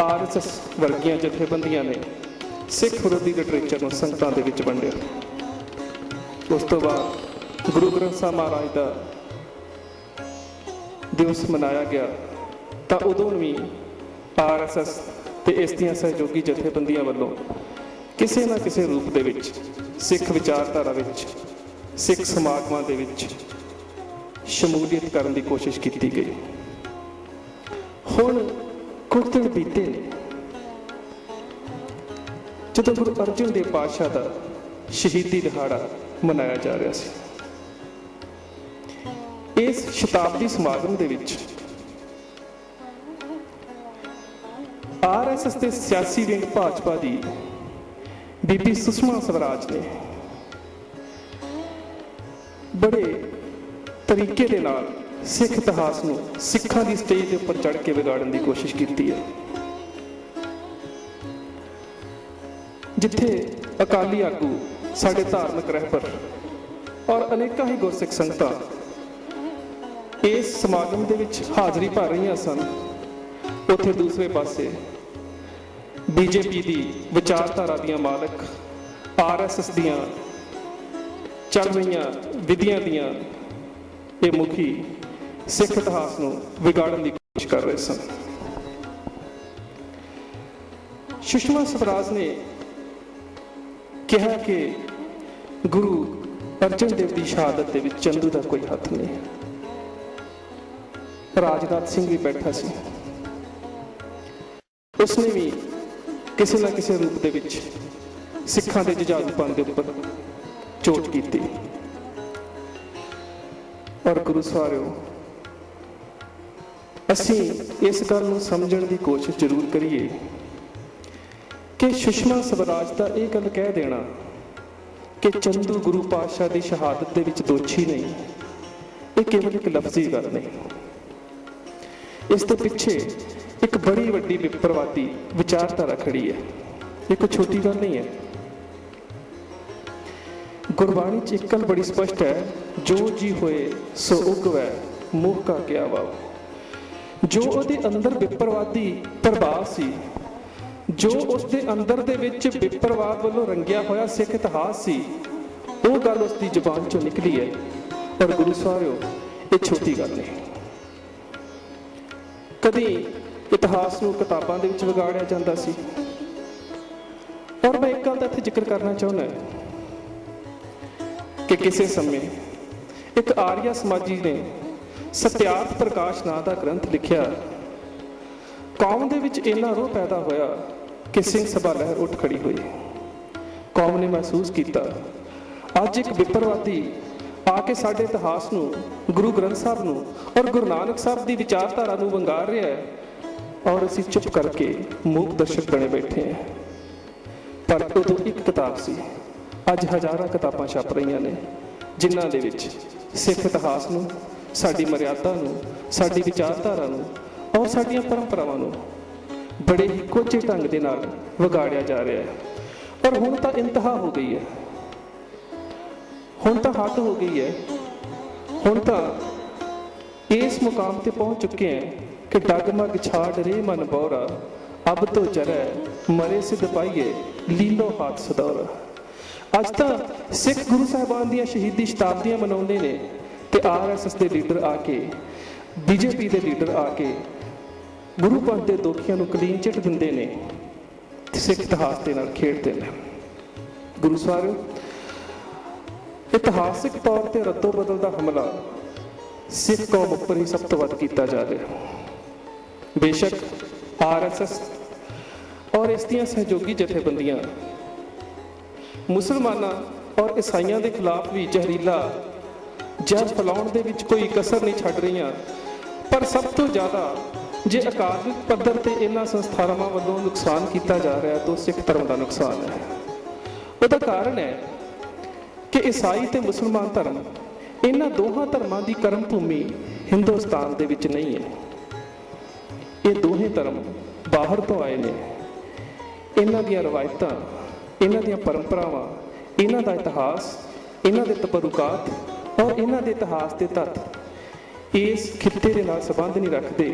RSS ਵਰਗੀਆਂ ਜਥੇਬੰਦੀਆਂ ਨੇ ਸਿੱਖ ਵਿਰੋਧੀ ਲਿਟਰੇਚਰ ਨੂੰ ਸੰਗਤਾਂ ਦੇ ਵਿੱਚ ਵੰਡਿਆ। ਉਸ ਤੋਂ ਬਾਅਦ ਗੁਰੂ ਗ੍ਰੰਥ ਸਾਹਿਬ ਮਹਾਰਾਜ ਦਾ ਦਿਵਸ ਮਨਾਇਆ ਗਿਆ, ਤਾਂ ਉਦੋਂ ਵੀ ਆਰਐਸਐਸ ਤੇ ਇਸ ਦੀਆਂ ਸਹਿਯੋਗੀ ਜਥੇਬੰਦੀਆਂ ਵੱਲੋਂ ਕਿਸੇ ਨਾ ਕਿਸੇ ਰੂਪ ਦੇ ਵਿੱਚ, ਸਿੱਖ ਵਿਚਾਰਧਾਰਾ ਵਿੱਚ, ਸਿੱਖ ਸਮਾਗਮਾਂ ਦੇ ਵਿੱਚ ਸ਼ਮੂਲੀਅਤ ਕਰਨ ਦੀ ਕੋਸ਼ਿਸ਼ ਕੀਤੀ ਗਈ। ਹੁਣ ਕੁਝ ਦਿਨ ਬੀਤੇ ਜਦੋਂ ਗੁਰੂ ਅਰਜਨ ਦੇਵ ਪਾਤਸ਼ਾਹ ਦਾ ਸ਼ਹੀਦੀ ਦਿਹਾੜਾ ਮਨਾਇਆ ਜਾ ਰਿਹਾ ਸੀ, ਇਸ ਸ਼ਤਾਬਦੀ ਸਮਾਗਮ ਦੇ ਵਿੱਚ ਆਰਐਸਐਸ ਦੇ ਸਿਆਸੀ ਵਿੰਗ ਭਾਜਪਾ ਦੀ ਬੀਬੀ ਸੁਸ਼ਮਾ ਸਵਰਾਜ ਨੇ ਬੜੇ ਤਰੀਕੇ ਦੇ ਨਾਲ ਸਿੱਖ ਇਤਿਹਾਸ ਨੂੰ ਸਿੱਖਾਂ ਦੀ ਸਟੇਜ ਦੇ ਉੱਪਰ ਚੜ੍ਹ ਕੇ ਵਿਗਾੜਨ ਦੀ ਕੋਸ਼ਿਸ਼ ਕੀਤੀ ਹੈ। ਜਿੱਥੇ ਅਕਾਲੀ ਆਗੂ ਸਾਡੇ ਧਾਰਮਿਕ ਰਹਿਬਰ ਔਰ ਅਨੇਕਾਂ ਹੀ ਗੁਰਸਿੱਖ ਸੰਗਤਾਂ ਇਸ ਸਮਾਗਮ ਦੇ ਵਿੱਚ ਹਾਜ਼ਰੀ ਭਰ ਰਹੀਆਂ ਸਨ, ਉੱਥੇ ਦੂਸਰੇ ਪਾਸੇ ਬੀਜੇਪੀ ਦੀ ਵਿਚਾਰਧਾਰਾ ਦੀਆਂ ਮਾਲਕ ਆਰਐਸਐਸ ਦੀਆਂ ਚੱਲ ਰਹੀਆਂ ਵਿਧੀਆਂ ਦੀਆਂ ਇਹ ਮੁਖੀ ਸਿੱਖ ਇਤਿਹਾਸ ਨੂੰ ਵਿਗਾੜਨ ਦੀ ਕੋਸ਼ਿਸ਼ ਕਰ ਰਹੇ ਸਨ। ਸੁਸ਼ਮਾ ਸਵਰਾਜ ਨੇ ਕਿਹਾ ਕਿ ਗੁਰੂ ਅਰਜਨ ਦੇਵ ਦੀ ਸ਼ਹਾਦਤ ਦੇ ਵਿੱਚ ਚੰਦੂ ਦਾ ਕੋਈ ਹੱਥ ਨਹੀਂ ਰਾਜਨਾਥ ਸਿੰਘ ਵੀ ਬੈਠਾ ਸੀ। ਉਸਨੇ ਵੀ ਕਿਸੇ ਨਾ ਕਿਸੇ ਰੂਪ ਦੇ ਵਿੱਚ ਸਿੱਖਾਂ ਦੇ ਜੁਝਾਰੂਪਣ ਦੇ ਉੱਪਰ ਚੋਟ ਕੀਤੀ। ਔਰ ਗੁਰੂ ਸਵਾਰਿਓ ਅਸੀਂ ਇਸ ਗੱਲ ਨੂੰ ਸਮਝਣ ਦੀ ਕੋਸ਼ਿਸ਼ ਜ਼ਰੂਰ ਕਰੀਏ ਕਿ ਸੁਸ਼ਮਾ ਸਵਰਾਜ ਦਾ ਇਹ ਗੱਲ ਕਹਿ ਦੇਣਾ ਕਿ ਚੰਦੂ ਗੁਰੂ ਪਾਤਸ਼ਾਹ ਦੀ ਸ਼ਹਾਦਤ ਦੇ ਵਿੱਚ ਦੋਸ਼ੀ ਨਹੀਂ, ਇਹ ਕੇਵਲ ਇੱਕ ਲਫ਼ਜ਼ੀ ਗੱਲ ਨਹੀਂ। ਇਸ ਦੇ ਪਿੱਛੇ ਇੱਕ ਬੜੀ ਵੱਡੀ ਵਿਪਰਵਾਦੀ ਵਿਚਾਰਧਾਰਾ ਖੜੀ ਹੈ, ਇਹ ਕੋਈ ਛੋਟੀ ਗੱਲ ਨਹੀਂ ਹੈ। ਗੁਰਬਾਣੀ ਚ ਇੱਕ ਗੱਲ ਬੜੀ ਸਪਸ਼ਟ ਹੈ, ਜੋ ਜੀ ਹੋਏ ਸੋ ਉਗਵੈ, ਮੋਹ ਕਾ ਕਿਆ ਵਾਓ ਜੋ ਉਹਦੇ ਅੰਦਰ ਵਿਪਰਵਾਦੀ ਪ੍ਰਭਾਵ ਸੀ, ਜੋ ਉਸ ਦੇ ਅੰਦਰ ਦੇ ਵਿੱਚ ਵਿਪਰਵਾਦ ਵੱਲੋਂ ਰੰਗਿਆ ਹੋਇਆ ਸਿੱਖ ਇਤਿਹਾਸ ਸੀ, ਉਹ ਗੱਲ ਉਸ ਦੀ ਜ਼ੁਬਾਨ ਚੋਂ ਨਿਕਲੀ ਹੈ। ਪਰ ਗੁਰੂ ਸਾਹਿਬ ਇਹ ਛੋਟੀ ਗੱਲ ਨਹੀਂ ਕਦੀ ਇਤਿਹਾਸ ਨੂੰ ਕਿਤਾਬਾਂ ਦੇ ਵਿੱਚ ਵਿਗਾੜਿਆ ਜਾਂਦਾ ਸੀ। ਔਰ ਮੈਂ ਇੱਕ ਗੱਲ ਦਾ ਇੱਥੇ ਜ਼ਿਕਰ ਕਰਨਾ ਚਾਹੁੰਦਾ ਕਿ ਕਿਸੇ ਸਮੇਂ ਇੱਕ ਆਰੀਆ ਸਮਾਜੀ ਨੇ ਸਤਿਆਰਥ ਪ੍ਰਕਾਸ਼ ਨਾਂ ਦਾ ਗ੍ਰੰਥ ਲਿਖਿਆ ਕੌਮ ਦੇ ਵਿੱਚ ਇੰਨਾ ਰੋਹ ਪੈਦਾ ਹੋਇਆ ਕਿ ਸਿੰਘ ਸਭਾ ਲਹਿਰ ਉੱਠ ਖੜੀ ਹੋਈ। ਕੌਮ ਨੇ ਮਹਿਸੂਸ ਕੀਤਾ, ਅੱਜ ਇੱਕ ਵਿਪਰਵਾਦੀ ਆ ਕੇ ਸਾਡੇ ਇਤਿਹਾਸ ਨੂੰ, ਗੁਰੂ ਗ੍ਰੰਥ ਸਾਹਿਬ ਨੂੰ ਔਰ ਗੁਰੂ ਨਾਨਕ ਸਾਹਿਬ ਦੀ ਵਿਚਾਰਧਾਰਾ ਨੂੰ ਵੰਗਾਰ ਰਿਹਾ ਹੈ ਔਰ ਅਸੀਂ ਚੁੱਪ ਕਰਕੇ ਮੂਕ ਦਰਸ਼ਕ ਬਣੇ ਬੈਠੇ ਹਾਂ। ਪਰ ਉਦੋਂ ਇੱਕ ਕਿਤਾਬ ਸੀ, ਅੱਜ ਹਜ਼ਾਰਾਂ ਕਿਤਾਬਾਂ ਛਪ ਰਹੀਆਂ ਨੇ, ਜਿਨ੍ਹਾਂ ਦੇ ਵਿੱਚ ਸਿੱਖ ਇਤਿਹਾਸ ਨੂੰ ਸਾਡੀ ਮਰਿਆਦਾ ਨੂੰ, ਸਾਡੀ ਵਿਚਾਰਧਾਰਾ ਨੂੰ ਔਰ ਸਾਡੀਆਂ ਪਰੰਪਰਾਵਾਂ ਨੂੰ ਬੜੇ ਹੀ ਕੋਝੇ ਢੰਗ ਦੇ ਨਾਲ ਵਿਗਾੜਿਆ ਜਾ ਰਿਹਾ ਹੈ। ਪਰ ਹੁਣ ਤਾਂ ਇੰਤਹਾ ਹੋ ਗਈ ਹੈ। ਹੁਣ ਤਾਂ ਹੱਦ ਹੋ ਗਈ ਹੈ। ਹੁਣ ਤਾਂ ਇਸ ਮੁਕਾਮ ਤੇ ਪਹੁੰਚ ਚੁੱਕੇ ਹੈ ਕਿ ਡਗਮਗ ਛਾੜ ਰੇ ਮਨ ਬੌਰਾ, ਅਬ ਤੋ ਜਰੈ, ਮਰੇ ਸਿਧ ਪਾਈਏ, ਲੀਲੋ ਹਾਥ ਸਦੌਰਾ। ਅੱਜ ਤਾਂ ਸਿੱਖ ਗੁਰੂ ਸਾਹਿਬਾਨ ਦੀਆਂ ਸ਼ਹੀਦੀ ਸ਼ਤਾਬਦੀਆਂ ਮਨਾਉਂਦੇ ਨੇ। ਤੇ ਆਰਐਸਐਸ ਦੇ ਲੀਡਰ ਆ ਕੇ, ਬੀਜੇਪੀ ਦੇ ਲੀਡਰ ਆ ਕੇ ਗੁਰੂ ਪੰਥ ਦੇ ਦੋਖੀਆਂ ਨੂੰ ਕਲੀਨ ਚਿੱਟ ਦਿੰਦੇ ਨੇ ਤੇ ਸਿੱਖ ਇਤਿਹਾਸ ਦੇ ਨਾਲ ਖੇਡਦੇ ਨੇ। ਗੁਰੂ ਸਾਹਿਬ, ਇਤਿਹਾਸਿਕ ਤੌਰ ਤੇ ਰੱਦੋ ਬਦਲ ਦਾ ਹਮਲਾ ਸਿੱਖ ਕੌਮ ਉੱਪਰ ਹੀ ਸਭ ਤੋਂ ਵੱਧ ਕੀਤਾ ਜਾ ਰਿਹਾ। ਬੇਸ਼ੱਕ ਆਰਐਸਐਸ ਔਰ ਇਸ ਦੀਆਂ ਸਹਿਯੋਗੀ ਜਥੇਬੰਦੀਆਂ ਮੁਸਲਮਾਨਾਂ ਔਰ ਈਸਾਈਆਂ ਦੇ ਖਿਲਾਫ ਵੀ ਜ਼ਹਿਰੀਲਾ ਜਾਂ ਫੈਲਾਉਣ ਦੇ ਵਿੱਚ ਕੋਈ ਕਸਰ ਨਹੀਂ ਛੱਡ ਰਹੀਆਂ। ਪਰ ਸਭ ਤੋਂ ਜ਼ਿਆਦਾ ਜੇ ਅਕਾਦਮਿਕ ਪੱਧਰ ਤੇ ਇਹਨਾਂ ਸੰਸਥਾਵਾਂ ਵੱਲੋਂ ਨੁਕਸਾਨ ਕੀਤਾ ਜਾ ਰਿਹਾ, ਤਾਂ ਸਿੱਖ ਧਰਮ ਦਾ ਨੁਕਸਾਨ ਹੈ। ਉਹਦਾ ਕਾਰਨ ਹੈ ਕਿ ਈਸਾਈ ਤੇ ਮੁਸਲਮਾਨ ਧਰਮ, ਇਹਨਾਂ ਦੋਹਾਂ ਧਰਮਾਂ ਦੀ ਕਰਮ ਭੂਮੀ ਹਿੰਦੁਸਤਾਨ ਦੇ ਵਿੱਚ ਨਹੀਂ ਹੈ। ਇਹ ਦੋਹੇ ਧਰਮ ਬਾਹਰ ਤੋਂ ਆਏ ਨੇ। ਇਹਨਾਂ ਦੀਆਂ ਰਵਾਇਤਾਂ, ਇਹਨਾਂ ਦੀਆਂ ਪਰੰਪਰਾਵਾਂ, ਇਹਨਾਂ ਦਾ ਇਤਿਹਾਸ, ਇਹਨਾਂ ਦੇ ਤਪਰੁਕਾਤ ਔਰ ਇਹਨਾਂ ਦੇ ਇਤਿਹਾਸ ਦੇ ਤੱਤ ਇਸ ਖਿੱਤੇ ਦੇ ਨਾਲ ਸੰਬੰਧ ਨਹੀਂ ਰੱਖਦੇ।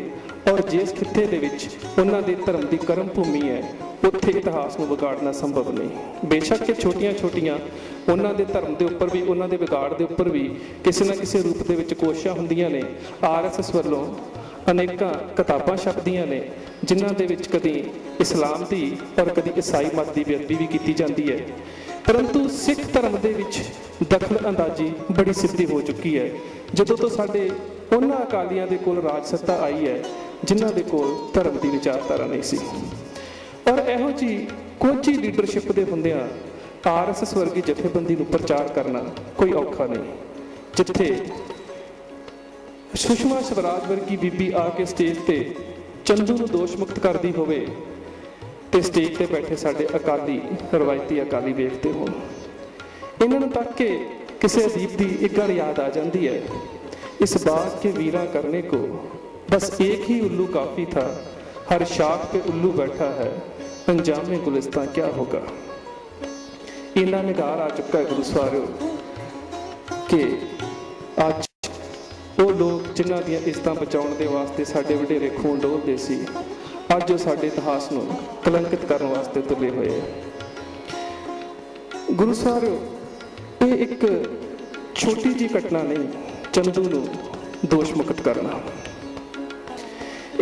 ਔਰ ਜਿਸ ਖਿੱਤੇ ਦੇ ਵਿੱਚ ਉਹਨਾਂ ਦੇ ਧਰਮ ਦੀ ਕਰਮ ਭੂਮੀ ਹੈ, ਉੱਥੇ ਇਤਿਹਾਸ ਨੂੰ ਵਿਗਾੜਨਾ ਸੰਭਵ ਨਹੀਂ। ਬੇਸ਼ੱਕ ਇਹ ਛੋਟੀਆਂ-ਛੋਟੀਆਂ ਉਹਨਾਂ ਦੇ ਧਰਮ ਦੇ ਉੱਪਰ ਵੀ, ਉਹਨਾਂ ਦੇ ਵਿਗਾੜ ਦੇ ਉੱਪਰ ਵੀ ਕਿਸੇ ਨਾ ਕਿਸੇ ਰੂਪ ਦੇ ਵਿੱਚ ਕੋਸ਼ਿਸ਼ਾਂ ਹੁੰਦੀਆਂ ਨੇ। ਆਰਐਸਐਸ ਵੱਲੋਂ ਅਨੇਕਾਂ ਕਿਤਾਬਾਂ ਛਪਦੀਆਂ ਨੇ, ਜਿਨ੍ਹਾਂ ਦੇ ਵਿੱਚ ਕਦੀ ਇਸਲਾਮ ਦੀ ਔਰ ਕਦੀ ਈਸਾਈ ਮਤ ਦੀ ਬੇਅਦਬੀ ਵੀ ਕੀਤੀ ਜਾਂਦੀ ਹੈ। ਪਰੰਤੂ ਸਿੱਖ ਧਰਮ ਦੇ ਵਿੱਚ ਦਖਲ ਅੰਦਾਜ਼ੀ ਬੜੀ ਸਿੱਧੀ ਹੋ ਚੁੱਕੀ ਹੈ। ਜਦੋਂ ਤੋਂ ਸਾਡੇ ਉਹਨਾਂ ਅਕਾਲੀਆਂ ਦੇ ਕੋਲ ਰਾਜ ਸੱਤਾ ਆਈ ਹੈ, ਜਿਨ੍ਹਾਂ ਦੇ ਕੋਲ ਧਰਮ ਦੀ ਵਿਚਾਰਧਾਰਾ ਨਹੀਂ ਸੀ। ਔਰ ਇਹੋ ਜੀ ਹੀ ਲੀਡਰਸ਼ਿਪ ਦੇ ਹੁੰਦਿਆਂ ਆਰਐਸਐਸ ਵਰਗੀ ਜਥੇਬੰਦੀ ਨੂੰ ਪ੍ਰਚਾਰ ਕਰਨਾ ਕੋਈ ਔਖਾ ਨਹੀਂ। ਜਿੱਥੇ ਸੁਸ਼ਮਾ ਸਵਰਾਜ ਵਰਗੀ ਬੀਬੀ ਆ ਕੇ ਸਟੇਜ ਤੇ ਚੰਦੂ ਨੂੰ ਦੋਸ਼ ਮੁਕਤ ਕਰਦੀ ਹੋਵੇ ਤੇ ਸਟੇਜ ਤੇ ਬੈਠੇ ਸਾਡੇ ਅਕਾਲੀ ਰਵਾਇਤੀ ਅਕਾਲੀ ਵੇਖਦੇ ਹੋਣ ਇਹਨਾਂ ਨੂੰ ਤੱਕ ਕੇ ਕਿਸੇ ਅਦੀਬ ਦੀ ਇੱਕ ਗੱਲ ਯਾਦ ਆ ਜਾਂਦੀ ਹੈ इस बात के वीरा करने को बस एक ही उल्लू काफी था हर शाख पे उल्लू बैठा है अंजाम में गुलिस्तान क्या होगा ਇੰਨਾ ਨਿਗਾਰ ਆ ਚੁੱਕਾ ਹੈ ਗੁਰੂ ਸਵਾਰਿਓ ਕਿ ਅੱਜ ਉਹ ਲੋਕ ਜਿਨ੍ਹਾਂ ਦੀਆਂ ਇਜ਼ਤਾਂ ਬਚਾਉਣ ਦੇ ਵਾਸਤੇ ਸਾਡੇ ਵਡੇਰੇ ਖੂਨ ਡੋਲਦੇ ਸੀ ਅੱਜ ਉਹ ਸਾਡੇ ਇਤਿਹਾਸ ਨੂੰ ਕਲੰਕਿਤ ਕਰਨ ਵਾਸਤੇ ਤੁਲੇ ਹੋਏ ਹੈ ਗੁਰੂ ਸਾਹਿਬ, ਇਹ ਇੱਕ ਛੋਟੀ ਜੀ ਘਟਨਾ ਨਹੀਂ, ਚੰਦੂ ਨੂੰ ਦੋਸ਼ ਮੁਕਤ ਕਰਨਾ।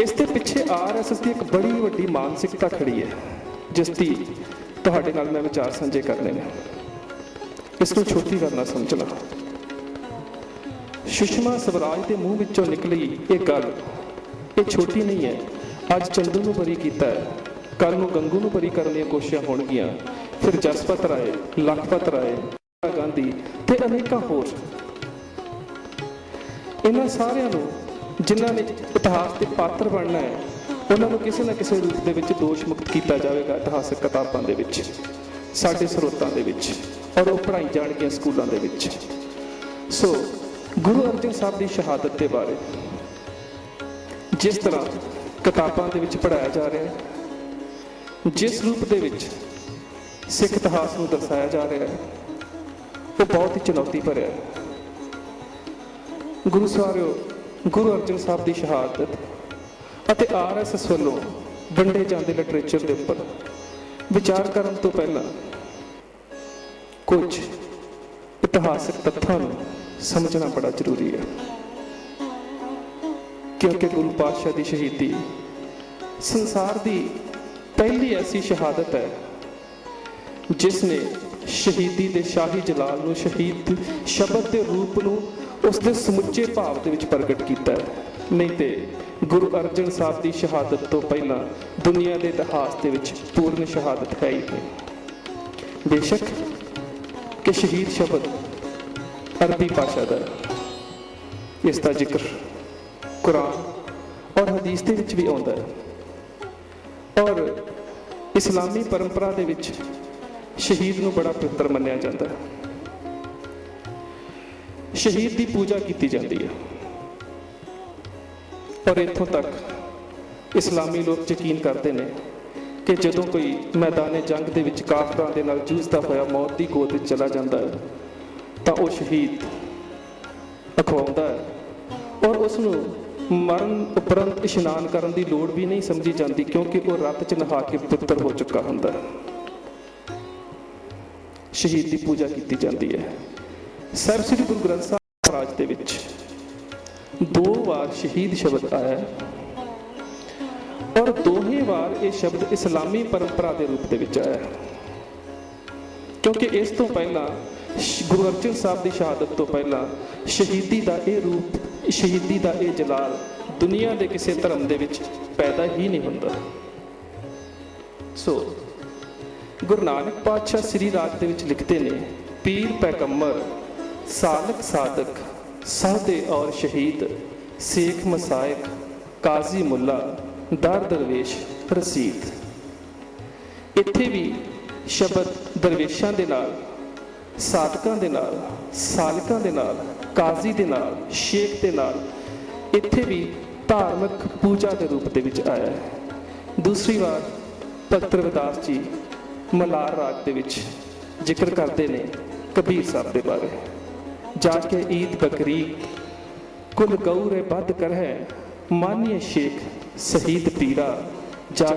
ਇਸ ਦੇ ਪਿੱਛੇ ਆਰਐਸਐਸ ਦੀ ਇੱਕ ਬੜੀ ਵੱਡੀ ਮਾਨਸਿਕਤਾ ਖੜੀ ਹੈ, ਜਿਸ ਦੀ ਤੁਹਾਡੇ ਨਾਲ ਮੈਂ ਵਿਚਾਰ ਸਾਂਝੇ ਕਰਨੇ ਨੇ। ਇਸ ਨੂੰ ਛੋਟੀ ਗੱਲ ਸਮਝ ਸਮਝਣਾ ਸੁਸ਼ਮਾ ਸਵਰਾਜ ਦੇ ਮੂੰਹ ਵਿੱਚੋਂ ਨਿਕਲੀ ਇਹ ਗੱਲ, ਇਹ ਛੋਟੀ ਨਹੀਂ ਹੈ ਅੱਜ ਚੰਦੂ ਨੂੰ ਬਰੀ ਕੀਤਾ ਹੈ। ਕੱਲ ਨੂੰ ਗੰਗੂ ਨੂੰ ਬਰੀ ਕਰਨ ਦੀਆਂ ਕੋਸ਼ਿਸ਼ਾਂ ਹੋਣਗੀਆਂ। ਫਿਰ ਜਸਪਤ ਰਾਏ, ਲਖਪਤ ਰਾਏ ਗਾਂਧੀ ਤੇ ਅਨੇਕਾਂ ਹੋਰ। ਇਹਨਾਂ ਸਾਰਿਆਂ ਨੂੰ ਜਿਨ੍ਹਾਂ ਨੇ ਇਤਿਹਾਸ ਦੇ ਪਾਤਰ ਬਣਨਾ ਹੈ, ਉਹਨਾਂ ਨੂੰ ਕਿਸੇ ਨਾ ਕਿਸੇ ਰੂਪ ਦੇ ਵਿੱਚ ਦੋਸ਼ ਮੁਕਤ ਕੀਤਾ ਜਾਵੇਗਾ ਇਤਿਹਾਸਕ ਕਿਤਾਬਾਂ ਦੇ ਵਿੱਚ, ਸਾਡੇ ਸਰੋਤਾਂ ਦੇ ਵਿੱਚ ਔਰ ਉਹ ਪੜ੍ਹਾਈ ਜਾਣਗੀਆਂ ਸਕੂਲਾਂ ਦੇ ਵਿੱਚ। ਸੋ, ਗੁਰੂ ਅਰਜਨ ਸਾਹਿਬ ਦੀ ਸ਼ਹਾਦਤ ਦੇ ਬਾਰੇ, ਜਿਸ ਤਰ੍ਹਾਂ ਕਿਤਾਬਾਂ ਦੇ ਵਿੱਚ ਪੜ੍ਹਾਇਆ ਜਾ ਰਿਹਾ ਹੈ। ਜਿਸ ਰੂਪ ਦੇ ਵਿੱਚ ਸਿੱਖ ਇਤਿਹਾਸ ਨੂੰ ਦਰਸਾਇਆ ਜਾ ਰਿਹਾ ਹੈ, ਉਹ ਬਹੁਤ ਹੀ ਚੁਣੌਤੀ ਭਰਿਆ ਹੈ। ਗੁਰੂ ਸਵਾਰਿਓ, ਗੁਰੂ ਅਰਜਨ ਸਾਹਿਬ ਦੀ ਸ਼ਹਾਦਤ ਅਤੇ ਆਰਐਸਐਸ ਵੱਲੋਂ ਵੰਡੇ ਜਾਂਦੇ ਲਿਟਰੇਚਰ ਦੇ ਉੱਪਰ ਵਿਚਾਰ ਕਰਨ ਤੋਂ ਪਹਿਲਾਂ ਕੁਝ ਇਤਿਹਾਸਕ ਤੱਥਾਂ ਨੂੰ ਸਮਝਣਾ ਬੜਾ ਜ਼ਰੂਰੀ ਹੈ। ਕਿਉਂਕਿ ਗੁਰੂ ਪਾਤਸ਼ਾਹ ਦੀ ਸ਼ਹੀਦੀ ਸੰਸਾਰ ਦੀ ਪਹਿਲੀ ਐਸੀ ਸ਼ਹਾਦਤ ਹੈ, ਜਿਸ ਨੇ ਸ਼ਹੀਦੀ ਦੇ ਸ਼ਾਹੀ ਜਲਾਲ ਨੂੰ ਸ਼ਹੀਦ ਸ਼ਬਦ ਦੇ ਰੂਪ ਨੂੰ ਉਸ ਦੇ ਸਮੁੱਚੇ ਭਾਵ ਦੇ ਵਿੱਚ ਪ੍ਰਗਟ ਕੀਤਾ ਹੈ। ਨਹੀਂ ਤੇ ਗੁਰੂ ਅਰਜਨ ਸਾਹਿਬ ਦੀ ਸ਼ਹਾਦਤ ਤੋਂ ਪਹਿਲਾਂ ਦੁਨੀਆ ਦੇ ਇਤਿਹਾਸ ਦੇ ਵਿੱਚ ਪੂਰਨ ਸ਼ਹਾਦਤ ਹੈ ਹੀ ਨਹੀਂ। ਬੇਸ਼ੱਕ ਕਿ ਸ਼ਹੀਦ ਸ਼ਬਦ ਅਰਬੀ ਭਾਸ਼ਾ ਦਾ ਇਸ ਦਾ ਜ਼ਿਕਰ ਕੁਰਾਨ ਔਰ ਹਦੀਸ ਦੇ ਵਿੱਚ ਵੀ ਆਉਂਦਾ ਹੈ। ਔਰ ਇਸਲਾਮੀ ਪਰੰਪਰਾ ਦੇ ਵਿੱਚ ਸ਼ਹੀਦ ਨੂੰ ਬੜਾ ਪਵਿੱਤਰ ਮੰਨਿਆ ਜਾਂਦਾ ਹੈ। ਸ਼ਹੀਦ ਦੀ ਪੂਜਾ ਕੀਤੀ ਜਾਂਦੀ ਹੈ। ਔਰ ਇੱਥੋਂ ਤੱਕ ਇਸਲਾਮੀ ਲੋਕ ਯਕੀਨ ਕਰਦੇ ਨੇ ਕਿ ਜਦੋਂ ਕੋਈ ਮੈਦਾਨੇ ਜੰਗ ਦੇ ਵਿੱਚ ਕਾਫਰਾਂ ਦੇ ਨਾਲ ਜੂਝਦਾ ਹੋਇਆ ਮੌਤ ਦੀ ਗੋਦ ਵਿੱਚ ਚਲਾ ਜਾਂਦਾ ਹੈ, ਤਾਂ ਉਹ ਸ਼ਹੀਦ ਅਖਵਾਉਂਦਾ ਹੈ ਔਰ ਉਸ ਨੂੰ ਮਰਨ ਉਪਰੰਤ ਇਸ਼ਨਾਨ ਕਰਨ ਦੀ ਲੋੜ ਵੀ ਨਹੀਂ ਸਮਝੀ ਜਾਂਦੀ ਕਿਉਂਕਿ ਉਹ ਰਤ ਚ ਨਹਾ ਕੇ ਪਵਿੱਤਰ ਹੋ ਚੁੱਕਾ ਹੁੰਦਾ ਹੈ। ਸ਼ਹੀਦ ਦੀ ਪੂਜਾ ਕੀਤੀ ਜਾਂਦੀ ਹੈ। ਸਰਬ ਸ੍ਰੀ ਗੁਰੂ ਗ੍ਰੰਥ ਸਾਹਿਬ ਮਹਾਰਾਜ ਦੇ ਵਿੱਚ ਦੋ ਵਾਰ ਸ਼ਹੀਦ ਸ਼ਬਦ ਆਇਆ ਹੈ ਔਰ ਦੋਹੇ ਵਾਰ ਇਹ ਸ਼ਬਦ ਇਸਲਾਮੀ ਪਰੰਪਰਾ ਦੇ ਰੂਪ ਦੇ ਵਿੱਚ ਆਇਆ ਹੈ। ਕਿਉਂਕਿ ਇਸ ਤੋਂ ਪਹਿਲਾਂ ਗੁਰੂ ਅਰਜਨ ਸਾਹਿਬ ਦੀ ਸ਼ਹਾਦਤ ਤੋਂ ਪਹਿਲਾਂ ਸ਼ਹੀਦੀ ਦਾ ਇਹ ਰੂਪ ਸ਼ਹੀਦੀ ਦਾ ਇਹ ਜਲਾਲ ਦੁਨੀਆ ਦੇ ਕਿਸੇ ਧਰਮ ਦੇ ਵਿੱਚ ਪੈਦਾ ਹੀ ਨਹੀਂ ਹੁੰਦਾ। ਸੋ, ਗੁਰੂ ਨਾਨਕ ਪਾਤਸ਼ਾਹ ਸ੍ਰੀ ਰਾਜ ਦੇ ਵਿੱਚ ਲਿਖਦੇ ਨੇ, ਪੀਰ ਪੈਗੰਬਰ, ਸਾਲਕ ਸਾਦਕ ਸਾਦੇ ਔਰ ਸ਼ਹੀਦ, ਸੇਖ ਮਸਾਇਕ ਕਾਜ਼ੀ ਮੁੱਲਾ, ਦਰ ਦਰਵੇਸ਼, ਰਸੀਦ। ਇੱਥੇ ਵੀ ਸ਼ਬਦ ਦਰਵੇਸ਼ਾਂ ਦੇ ਨਾਲ, ਸਾਧਕਾਂ ਦੇ ਨਾਲ, ਸਾਲਕਾਂ ਦੇ ਨਾਲ ਕਾਜ਼ੀ ਦੇ ਨਾਲ, ਸ਼ੇਖ ਦੇ ਨਾਲ, ਇੱਥੇ ਵੀ ਧਾਰਮਿਕ ਪੂਜਾ ਦੇ ਰੂਪ ਦੇ ਵਿੱਚ ਆਇਆ ਹੈ। ਦੂਸਰੀ ਵਾਰ ਭਗਤ ਰਵਿਦਾਸ ਜੀ ਮਲਾਰ ਰਾਗ ਦੇ ਵਿੱਚ ਜ਼ਿਕਰ ਕਰਦੇ ਨੇ ਕਬੀਰ ਸਾਹਿਬ ਦੇ ਬਾਰੇ। ਜਾ ਕੇ ਈਦ ਬਕਰੀ, ਕੁਲ ਗਊਰੇ ਬੱਧ ਕਰਹਿ, ਮਾਨੀਏ ਸ਼ੇਖ ਸ਼ਹੀਦ ਪੀਰਾ, ਜਾ